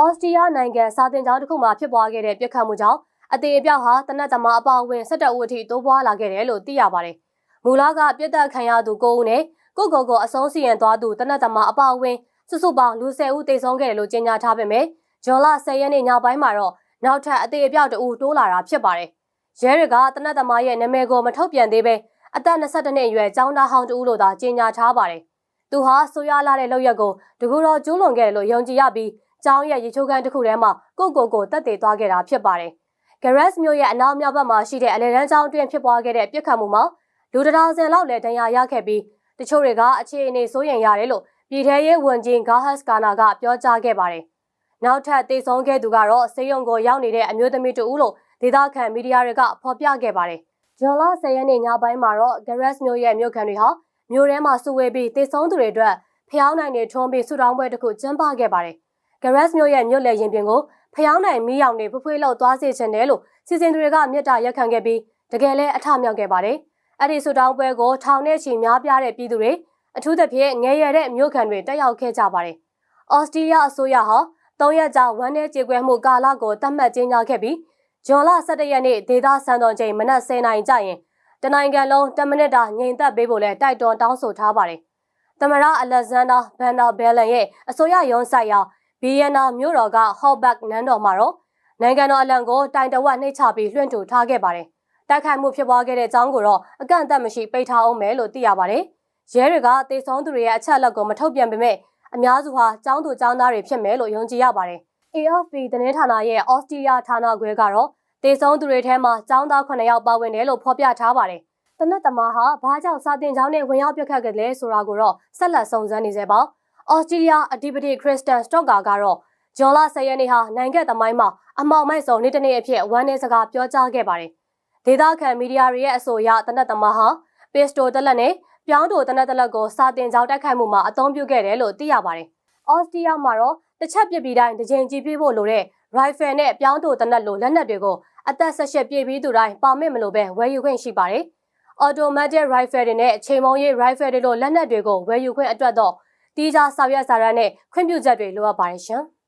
ဩစတြီးယားနိုင်ငံစာတင်ကျောင်းတစ်ခုမှာဖြစ်ပွားခဲ့တဲ့ပြစ်ခတ်မှုကြောင့်အသေးအပြောက်ဟာတနက်သမားအပါအဝင်17ဦးအထိတိုးပွားလာခဲ့တယ်လို့သိရပါတယ်။မူလကပြစ်ဒဏ်ခံရသူ9ဦးနဲ့ကိုကိုကိုအဆုံးစီရင်သွားသူတနက်သမားအပါအဝင်စုစုပေါင်းလူ10ဦးသေဆုံးခဲ့တယ်လို့ကြေညာထားပေမဲ့ဂျွန်လ10ရက်နေ့ညပိုင်းမှာတော့နောက်ထပ်အသေးအပြောက်တဦးတိုးလာတာဖြစ်ပါတယ်။ရဲတွေကတနက်သမားရဲ့နာမည်ကိုမထုတ်ပြန်သေးပဲအသက်22နှစ်အရွယ်ចောင်းသားဟောင်းတဦးလို့သာကြေညာထားပါတယ်။သူဟာဆိုရလာတဲ့လောက်ရက်ကိုတကူတော်ကျူးလွန်ခဲ့တယ်လို့ယုံကြည်ရပြီး ကျောင်းရဲ့ရေချိုးခန်းတစ်ခုထဲမှာကိုကိုကိုတက်တည်သွားခဲ့တာဖြစ်ပါတယ်။ဂရက်စ်မြို့ရဲ့အနောက်မြောက်ဘက်မှာရှိတဲ့အလဲတန်းကျောင်းအတွင်းဖြစ်ပွားခဲ့တဲ့ပြစ်ခတ်မှုမှာလူတရာစင်လောက်လည်းဒဏ်ရာရခဲ့ပြီးတချို့တွေကအခြေအနေစိုးရိမ်ရတယ်လို့ပြည်ထရေးဝန်ကြီးဂါဟတ်ကာနာကပြောကြားခဲ့ပါတယ်။နောက်ထပ်တေဆုံးခဲ့သူကတော့စေယုံကိုရောက်နေတဲ့အမျိုးသမီးတူဦးလို့ဒေသခံမီဒီယာတွေကဖော်ပြခဲ့ပါတယ်။ဂျွန်လ10ရက်နေ့ညပိုင်းမှာတော့ဂရက်စ်မြို့ရဲ့မြို့ခံတွေဟာမြို့ထဲမှာစုဝေးပြီးတေဆုံးသူတွေအတွက်ဖျောင်းနိုင်တွေထွန်းပြီးဆူတောင်းပွဲတစ်ခုကျင်းပခဲ့ပါတယ်။ ဂရက်စ်မြို့ရဲ့မြို့လယ်ရင်ပြင်ကိုဖျောင်းနိုင်မီးရောင်တွေဖွဖွေးလောက်သွားစေချင်တယ်လို့စီစဉ်သူတွေကမြစ်တာရက်ခံခဲ့ပြီးတကယ်လဲအထမြောက်ခဲ့ပါတယ်။အဲ့ဒီဆူတောင်းပွဲကိုထောင်နဲ့ချီများပြားတဲ့ပြည်သူတွေအထူးသဖြင့်ငယ်ရွယ်တဲ့မြို့ခံတွေတက်ရောက်ခဲ့ကြပါတယ်။အော်စတြီးယားအစိုးရဟာ၃ရက်ကြာဝမ်းနည်းကြေကွဲမှုကာလကိုသတ်မှတ်ကြေညာခဲ့ပြီးဇွန်လ17ရက်နေ့ဒေသစံတော်ချိန်မနက်10:00နာရီကျရင်တနိုင်ငံလုံး10မိနစ်တာငြိမ်သက်ပေးဖို့လဲတိုက်တွန်းတောင်းဆိုထားပါတယ်။သမရအလက်ဇန်ဒါဘန်နာဘဲလန်ရဲ့အစိုးရရုံးဆိုင်ရာ ဘီယန်နာမြို့တော်ကဟော့ဘက်နန်းတော်မှာတော့နိုင်ငံတော်အလံကိုတိုင်တဝက်နှိပ်ချပြီးလွှင့်ထူထားခဲ့ပါတယ်။တိုက်ခိုက်မှုဖြစ်ပွားခဲ့တဲ့အကြောင်းကိုတော့အကန့်အသတ်မရှိပိတ်ထားအောင်မယ်လို့သိရပါတယ်။ရဲတွေကတေဆုံးသူတွေရဲ့အချက်အလက်ကိုမထုတ်ပြန်ပေမဲ့အများစုဟာចောင်းသူចောင်းသားတွေဖြစ်မယ်လို့ယုံကြည်ရပါတယ်။ AFP သတင်းဌာနရဲ့အော်စတြီးယားဌာနခွဲကတော့တေဆုံးသူတွေထဲမှာចောင်းသား9ယောက်ပါဝင်တယ်လို့ဖော်ပြထားပါတယ်။တနက်သမားဟာဘာကြောင့်စာတင်ကျောင်းနဲ့ဝင်ရောက်ပြတ်ခတ်ကြလဲဆိုတာကိုတော့ဆက်လက်စုံစမ်းနေစေပါ။ ဩစတြီးယားအဓိပတိခရစ်စတန်စတော့ကာကတော့ဂျွန်လ10ရက်နေ့ဟာနိုင်ငံသမိုင်းမှာအမောင်မိုက်ဆုံးနေ့တစ်နေ့အဖြစ်ဝမ်းနည်းစကားပြောကြားခဲ့ပါတယ်။ဒေသခံမီဒီယာတွေရဲ့အဆိုအရတနက်သမားဟာပစ္စတိုတက်လက်နဲ့ပြောင်းတိုတနက်တက်လက်ကိုစာတင်ကြောင်းတိုက်ခိုက်မှုမှာအသုံးပြုခဲ့တယ်လို့သိရပါတယ်။ဩစတြီးယားမှာတော့တစ်ချက်ပြစ်ပြီးတိုင်းတစ်ချိန်ကြည့်ပြဖို့လိုတဲ့ rifle နဲ့ပြောင်းတိုတနက်လိုလက်နက်တွေကိုအသက်ဆက်ရှက်ပြည့်ပြီးသူတိုင်းပါမစ်မလို့ပဲဝယ်ယူခွင့်ရှိပါတယ်။ automatic rifle တွေနဲ့ချိန်မုံရေး rifle တွေလိုလက်နက်တွေကိုဝယ်ယူခွင့်အတွက်တော့ တီးခြားဆောင်ရွက်စာရမ်းနဲ့ခွင့်ပြုချက်တွေလိုအပ်ပါတယ်ရှင်။